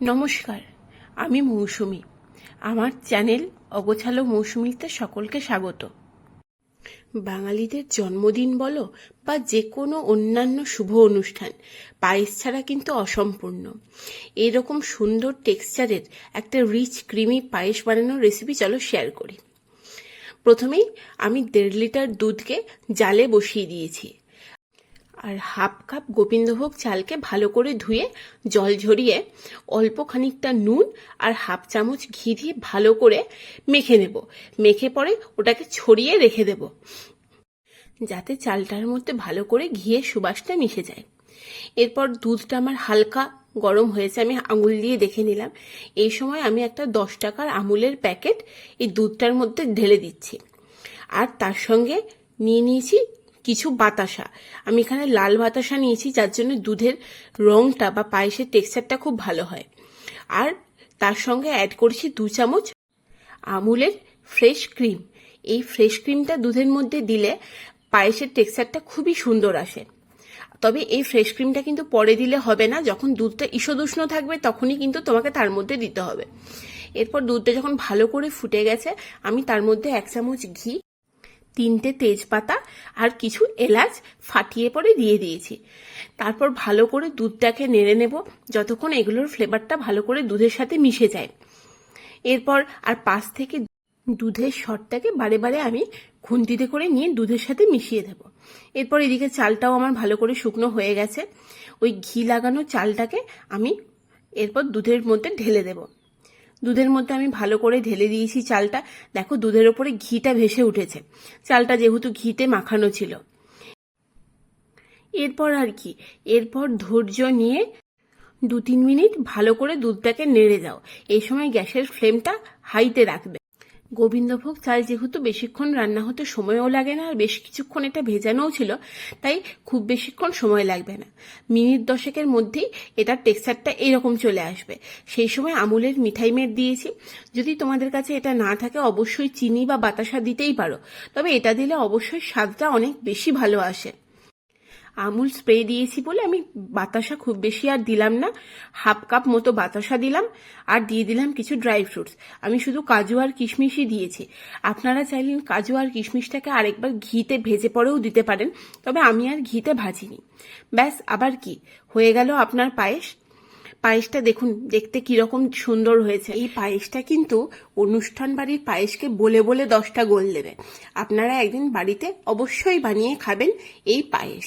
নমস্কার, আমি মৌসুমি। আমার চ্যানেল অগোছালো মৌসুমিতে সকলকে স্বাগত। বাঙালিদের জন্মদিন বলো বা যে কোনো অন্যান্য শুভ অনুষ্ঠান, পায়েস ছাড়া কিন্তু অসম্পূর্ণ। এরকম সুন্দর টেক্সচারের একটা রিচ, ক্রিমি পায়েস বানানোর রেসিপি চলো শেয়ার করি। প্রথমেই আমি দেড় লিটার দুধকে জালে বসিয়ে দিয়েছি। আর হাফ কাপ গোবিন্দভোগ চালকে ভালো করে ধুয়ে জল ঝরিয়ে অল্প খানিকটা নুন আর হাফ চামচ ঘি দিয়ে ভালো করে মেখে নেব। মেখে পরে ওটাকে ছড়িয়ে রেখে দেব। যাতে চালটার মধ্যে ভালো করে ঘিয়ে সুবাসটা মিশে যায়। এরপর দুধটা আমার হালকা গরম হয়েছে, আমি আঙুল দিয়ে দেখে নিলাম। এই সময় আমি একটা দশ টাকার আমুলের প্যাকেট এই দুধটার মধ্যে ঢেলে দিচ্ছি। আর তার সঙ্গে নিয়ে নিয়েছি কিছু বাতাসা। আমি এখানে লাল বাতাসা নিয়েছি, যার জন্য দুধের রংটা বা পায়েসের টেক্সচারটা খুব ভালো হয়। আর তার সঙ্গে অ্যাড করছি দু চামচ আমুলের ফ্রেশ ক্রিম এই ফ্রেশ ক্রিমটা দুধের মধ্যে দিলে পায়েসের টেক্সচারটা খুবই সুন্দর আসে। তবে এই ফ্রেশ ক্রিমটা কিন্তু পরে দিলে হবে না। যখন দুধটা ঈষদুষ্ণ থাকবে, তখনই কিন্তু তোমাকে তার মধ্যে দিতে হবে। এরপর দুধটা যখন ভালো করে ফুটে গেছে, আমি তার মধ্যে এক চামচ ঘি তিনটে তেজপাতা আর কিছু এলাচ ফাটিয়ে পরে দিয়ে দিয়েছি। তারপর ভালো করে দুধটাকে নেড়ে নেব যতক্ষণ এগুলোর ফ্লেভারটা ভালো করে দুধের সাথে মিশে যায়। এরপর আর পাশ থেকে দুধের সরটাকে বারে বারে আমি খুন্তিতে করে নিয়ে দুধের সাথে মিশিয়ে দেব। এরপর এদিকে চালটাও আমার ভালো করে শুকনো হয়ে গেছে। ওই ঘি লাগানো চালটাকে আমি এরপর দুধের মধ্যে ঢেলে দেবো। দুধের মধ্যে আমি ভালো করে ঢেলে দিয়েছি চালটা। দেখো, দুধের ওপরে ঘিটা ভেসে উঠেছে। চালটা যেহেতু ঘিতে মাখানো ছিল। এরপর আর কি? এরপর ধৈর্য নিয়ে দু তিন মিনিট ভালো করে দুধটাকে নেড়ে যাও এই সময় গ্যাসের ফ্লেমটা হাইতে রাখবে। গোবিন্দভোগ চাল যেহেতু বেশিক্ষণ রান্না হতে সময়ও লাগে না আর বেশ কিছুক্ষণ এটা ভেজানোও ছিল, তাই খুব বেশিক্ষণ সময় লাগবে না। মিনিট দশেকের মধ্যেই এটার টেক্সচারটা এরকম চলে আসবে। সেই সময় আমুলের মিঠাই মেট দিয়েছি। যদি তোমাদের কাছে এটা না থাকে, অবশ্যই চিনি বা বাতাসা দিতেই পারো। তবে এটা দিলে অবশ্যই স্বাদটা অনেক বেশি ভালো আসে। আমুল স্প্রে দিয়েছি বলে আমি বাতাসা খুব বেশি আর দিলাম না। হাফ কাপ মতো বাতাসা দিলাম আর দিয়ে দিলাম কিছু ড্রাই ফ্রুটস আমি শুধু কাজু আর কিশমিশই দিয়েছি। আপনারা চাইলেন কাজু আর কিশমিশটাকে আরেকবার ঘিতে ভেজে পরেও দিতে পারেন, তবে আমি আর ঘিতে ভাজিনি। ব্যাস, আবার কি? হয়ে গেল আপনার পায়েস। পায়েসটা দেখুন, দেখতে কীরকম সুন্দর হয়েছে। এই পায়েসটা কিন্তু অনুষ্ঠান বাড়ির পায়েসকে বলে বলে দশটা গোল দেবে। আপনারা একদিন বাড়িতে অবশ্যই বানিয়ে খাবেন এই পায়েস।